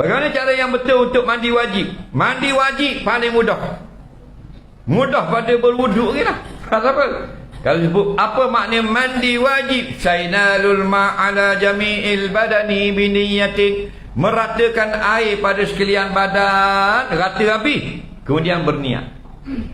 Bagaimana cara yang betul untuk mandi wajib? Mandi wajib paling mudah. Mudah pada berwuduk je lah. Apa? Kalau sebut apa makna mandi wajib? Sainalul ma'ala jami'il badani biniyatin. Meratakan air pada sekalian badan. Rata habis. Kemudian berniat.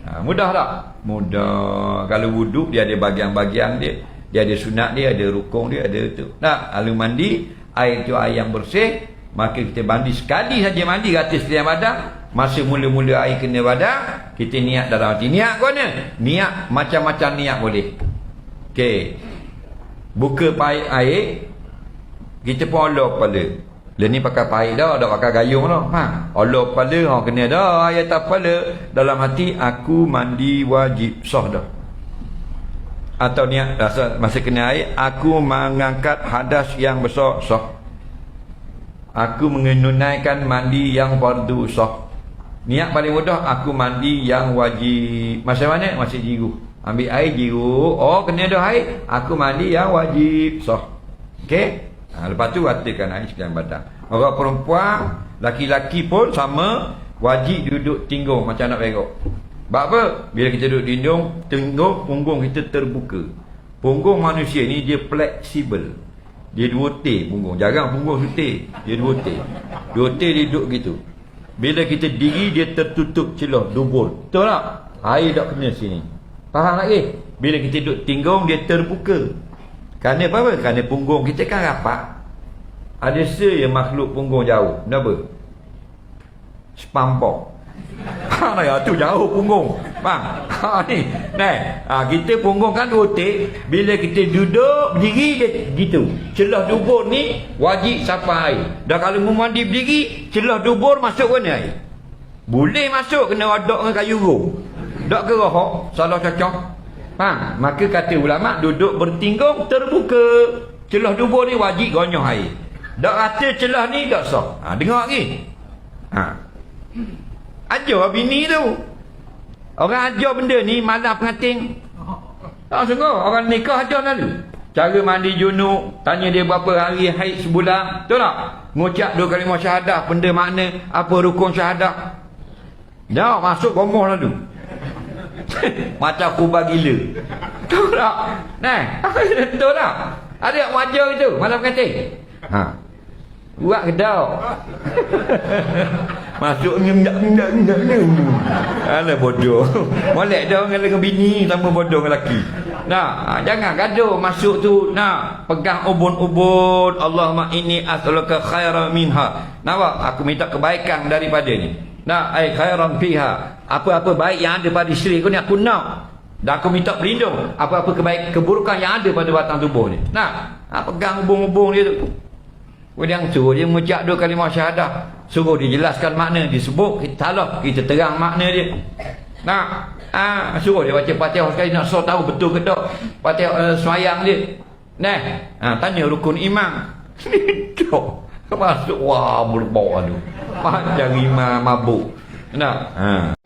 Ha, mudah tak? Mudah. Kalau wuduk dia ada bagian-bagian dia. Dia ada sunat dia, ada rukun dia, ada tu. Nah, lalu mandi, air tu air yang bersih. Maka kita mandi sekali saja mandi rata sekalian badan. Masa mula-mula air kena badan, kita niat dalam hati. Niat kau mana? Niat macam-macam niat boleh. Okey. Buka paip air, kita pun olok kepala. Dia ni pakai paip dah, dah pakai gayung dah. Ha? Olok kepala, ha, kena dah air tak kepala. Dalam hati, aku mandi wajib. Sah dah. Atau niat rasa masa kena air, aku mengangkat hadas yang besar. Sah. Aku menunaikan mandi yang fardu sah. Niat paling mudah aku mandi yang wajib. Masa mana? Masa jiru. Ambil air jiru. Oh kena dah air. Aku mandi yang wajib. Sah. Okey? Ha, lepas tu ratakan air sekalian badan. Orang perempuan, laki-laki pun sama wajib duduk tinggung macam nak berok. Sebab apa? Bila kita duduk tinggung, tinggung punggung kita terbuka. Punggung manusia ni dia fleksibel. Dia dua T punggung. Jarang punggung T. Dia dua T. Dua T dia duduk gitu. Bila kita diri dia tertutup celah dubur. Betul tak? Air tak kena sini. Faham lagi? Bila kita duduk tinggung dia terbuka. Kerana apa? Kerana punggung kita kan rapat. Ada se yang makhluk punggung jauh. Kenapa? Spampok. Ha ya, tu jauh punggung. Faham? Ha ni. Nah, ha, kita punggung kan dua tik. Bila kita duduk berdiri dia gitu. Celah dubur ni wajib sampai air. Dah kalau mau mandi berdiri, celah dubur masuk mana air? Boleh masuk kena wadak dengan kayu rum. Tak ke rohok, salah cocok. Ha, maka kata ulama duduk bertinggung terbuka. Celah dubur ni wajib gonyoh air. Tak rata celah ni tak sah. Ha, dengar lagi. Ha. Ajar bini tu. Orang ajar benda ni malam pengantin. Tak sungguh. Orang nikah ajar lalu. Cara mandi junuk. Tanya dia berapa hari haid sebulan. Betul tak? Ngucap dua kalimah syahadah. Benda makna. Apa rukun syahadah. Dah masuk gomoh lalu. Macam kubah gila. Betul tak? Nah, betul tak? Ada yang wajar itu malam pengantin. Ha. Buat kedau. Masuk nyendak nyendak nyendak nyendak. Alah bodoh. Molek dah orang dengan bini tambah bodoh dengan lelaki. Nah, ha, jangan gaduh masuk tu. Nah, pegang ubun-ubun. Allahumma inni as'aluka khairan minha. Nampak? Aku minta kebaikan daripada ni. Nah, ai khairan fiha. Apa-apa baik yang ada pada isteri aku ni aku nak. Dan aku minta berlindung apa-apa kebaik keburukan yang ada pada batang tubuh ni. Nah, ha, pegang ubun-ubun dia tu. Kemudian suruh dia mengucap dua kalimah syahadah. Suruh dia jelaskan makna. Disebut, kita talah. Kita terang makna dia. Nah, ah, suruh dia baca fatihah sekali. Nak so tahu betul ke tak. Fatihah uh, semayang dia. Nah, ah, tanya rukun imam. Itu. Masuk, wah, berbau tu. Macam imam mabuk. Nah, ah.